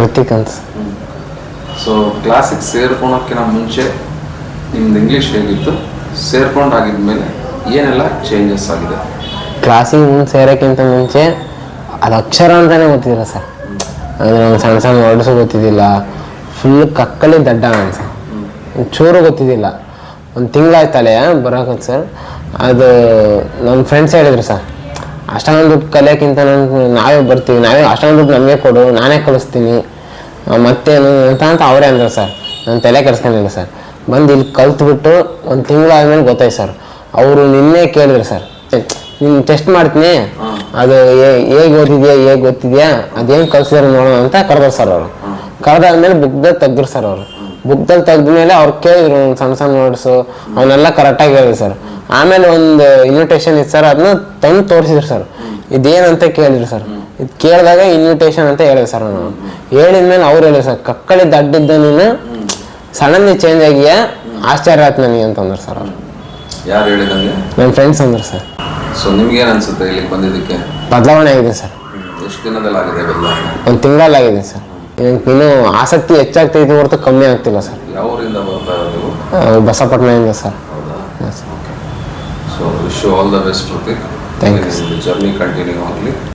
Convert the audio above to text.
ಋತಿಕ್ ಅಂತ sir. So ಕ್ಲಾಸಿಗೆ ಸೇರ್ಕೊಳಕ್ಕಿಂತ ಮುಂಚೆ ನಿಮ್ದು ಇಂಗ್ಲೀಷ್ ಹೇಗಿತ್ತು? ಸೇರ್ಕೊಂಡಾಗಿದ್ಮೇಲೆ ಏನೆಲ್ಲ ಚೇಂಜಸ್ ಆಗಿದೆ? ಕ್ಲಾಸಿಗೆ ಮುಂದೆ ಸೇರೋಕ್ಕಿಂತ ಮುಂಚೆ ಅದು ಅಕ್ಷರ ಅಂತಲೇ ಗೊತ್ತಿಲ್ಲ ಸರ್. ಅಂದರೆ ಒಂದು ಸಣ್ಣ ಸಣ್ಣ ವರ್ಡ್ಸು ಗೊತ್ತಿದ್ದಿಲ್ಲ. ಫುಲ್ ಕಕ್ಕಲಿ ದಡ್ಡ ಅಂತ ಚೂರು ಗೊತ್ತಿದ್ದಿಲ್ಲ. ಒಂದು ತಿಂಗಳಾಯ್ತಲೆ ಬರೋಕಂತ ಸರ್. ಅದು ನಮ್ಮ ಫ್ರೆಂಡ್ಸ್ ಹೇಳಿದ್ರು ಸರ್. ಅಷ್ಟೊಂದು ದುಡ್ಡು ಕಲಿಯೋಕ್ಕಿಂತ ನಾನು ನಾವೇ ಬರ್ತೀವಿ, ನಾವೇ ಅಷ್ಟೊಂದು ದುಡ್ಡು ನಮಗೆ ಕೊಡು, ನಾನೇ ಕಲಿಸ್ತೀನಿ ಮತ್ತೇನು ಅಂತ ಅಂತ ಅವರೇ ಅಂದರು ಸರ್. ನಾನು ತಲೆ ಕೆಡಿಸ್ಕೊಂಡಿಲ್ಲ ಸರ್. ಬಂದು ಇಲ್ಲಿ ಕಲ್ತ್ಬಿಟ್ಟು ಒಂದು ತಿಂಗಳಾದ್ಮೇಲೆ ಗೊತ್ತಾಯ್ತು ಸರ್. ಅವರು ನಿನ್ನೆ ಕೇಳಿದ್ರು ಸರ್. ನೀನು ಟೆಸ್ಟ್ ಮಾಡ್ತೀನಿ. ಅದು ಹೇಗೆ ಓದಿದ್ಯಾ, ಹೇಗೆ ಗೊತ್ತಿದ್ಯಾ, ಅದೇನು ಕಲಿಸಿದ್ರು ನೋಡೋಣ ಅಂತ ಕರೆದ್ರು ಸರ್ ಅವರು. ಕರೆದಾದ್ಮೇಲೆ ಬುಕ್ದಲ್ಲಿ ತೆಗ್ದ್ರು ಸರ್ ಅವರು. ಬುಕ್ದಲ್ಲಿ ತೆಗ್ದ್ಮೇಲೆ ಅವ್ರು ಕೇಳಿದ್ರು ಸಣ್ಣ ಸಣ್ಣ ನೋಟ್ಸು ಅವನ್ನೆಲ್ಲ ಕರೆಕ್ಟಾಗಿ ಹೇಳಿದ್ರು ಸರ್. ಆಮೇಲೆ ಒಂದು ಇನ್ವಿಟೇಷನ್ ಇತ್ತು ಸರ್ ಅದನ್ನ ತಂದು ತೋರಿಸಿದ್ರು ಸರ್ ಇದೇನಂತ ಕೇಳಿದ್ರು ಸರ್ ಇದು ಕೇಳಿದಾಗ ಇನ್ವಿಟೇಷನ್ ಅಂತ ಹೇಳಿದೆ ಸರ್ ನಾನು ಹೇಳಿದ್ಮೇಲೆ ಅವ್ರು ಹೇಳಿದ್ರು ಸರ್ ಕಕ್ಕಳಿ ದಡ್ಡಿದ್ದ ನೀನು ಸಡನ್ಲಿ ಚೇಂಜ್ ಆಗಿಯಾ? ಆಶ್ಚರ್ಯ ಆಯ್ತು ನನಗೆ ಅಂತಂದ್ರು ಸರ್ ಅವರು. ಯಾರು ಹೇಳಿದಂಗೆ? ನನ್ನ ಫ್ರೆಂಡ್ಸ್ ಅಂದ್ರು ಸರ್ ಸೊ ನಿಮ್ಗೇನು ಅನ್ಸುತ್ತೆ ಇಲ್ಲಿಗೆ ಬಂದಿದ್ದಕ್ಕೆ? ಬದಲಾವಣೆ ಆಗಿದೆ ಸರ್ ಎಷ್ಟು ದಿನದಲ್ಲಿ ಆಗಿದೆ ಬದಲಾವಣೆ? ಒಂದು ತಿಂಗಳಾಗಿದೆ ಸರ್ ಇನ್ನು ಆಸಕ್ತಿ ಹೆಚ್ಚಾಗ್ತೈತೆ ಹೊರತು ಕಮ್ಮಿ ಆಗ್ತಿಲ್ಲ ಸರ್ ಯಾವ ಊರಿಂದ ಬರ್ತಾ ಇರೋದು ಸರ್ ಹೌದಾ? So wish you all the best, Pratik. Thank you. The journey continue only.